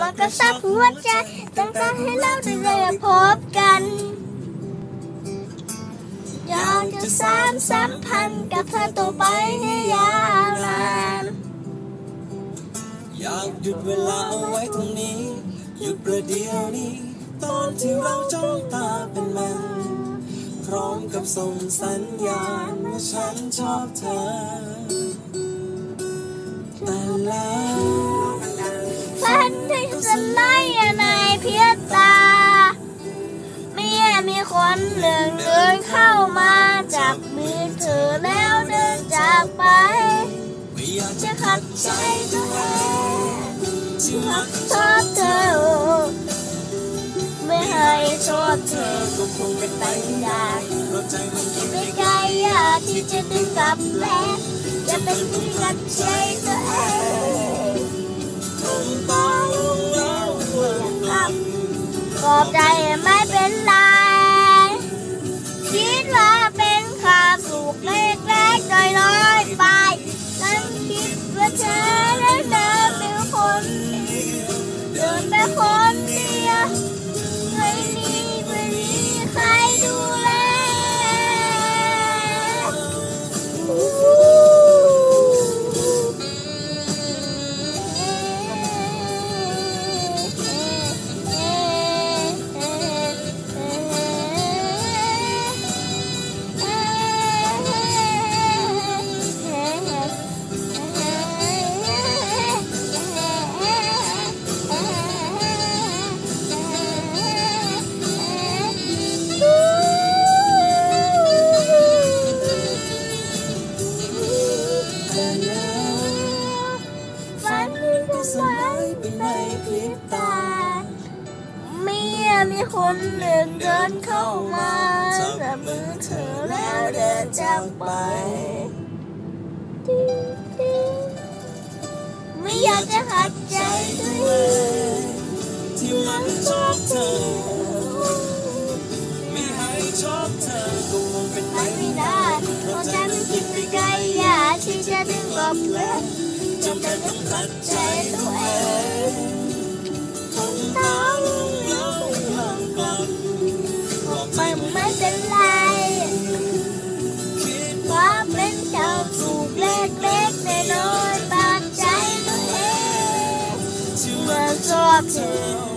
มันก็ซับหัวใจตั้งแต่ให้เราได้ได้พบกันอยากจะสานสัมพันธ์กับเธอต่อไปให้ยาวนานอยากหยุดเวลาเอาไว้ตรงนี้ หยุดประเดี๋ยวนี้ ตอนที่เราจ้องตาเป็นมันพร้อมกับส่งสัญญาณว่าฉันชอบเธอ หนึ่งเดินเข้ามาจับมือเธอแล้วเดินจากไป ไม่อยากจะขัดใจตัวเองที่รักชอบเธอ ไม่ให้ชอบเธอก็คงเป็นไปไม่ได้เพราะใจมันคิดไม่ไกลอยากที่จะดึงกลับแล้วจะเป็นที่ขัดใจตัวเอง ริบตาเมียมีคนหนึ่งเดินเข้ามาจับมือเธอแล้วเดินจากไปไม่อยากจะขัดใจตัวเองที่มันชอบเธอ ไม่ให้ชอบเธอก็คงเป็นไปไม่ได้เพราะฉันคิดไปไกลอยากที่จะดึงกลับแล้วจำเป็นต้องขัดใจตัวเอง บอกใจไม่เป็นไรเพราะเป็นเจ้าสูกเล็กๆน้อยๆตามใจตัวเองที่เมื่มัอนชอบเธอ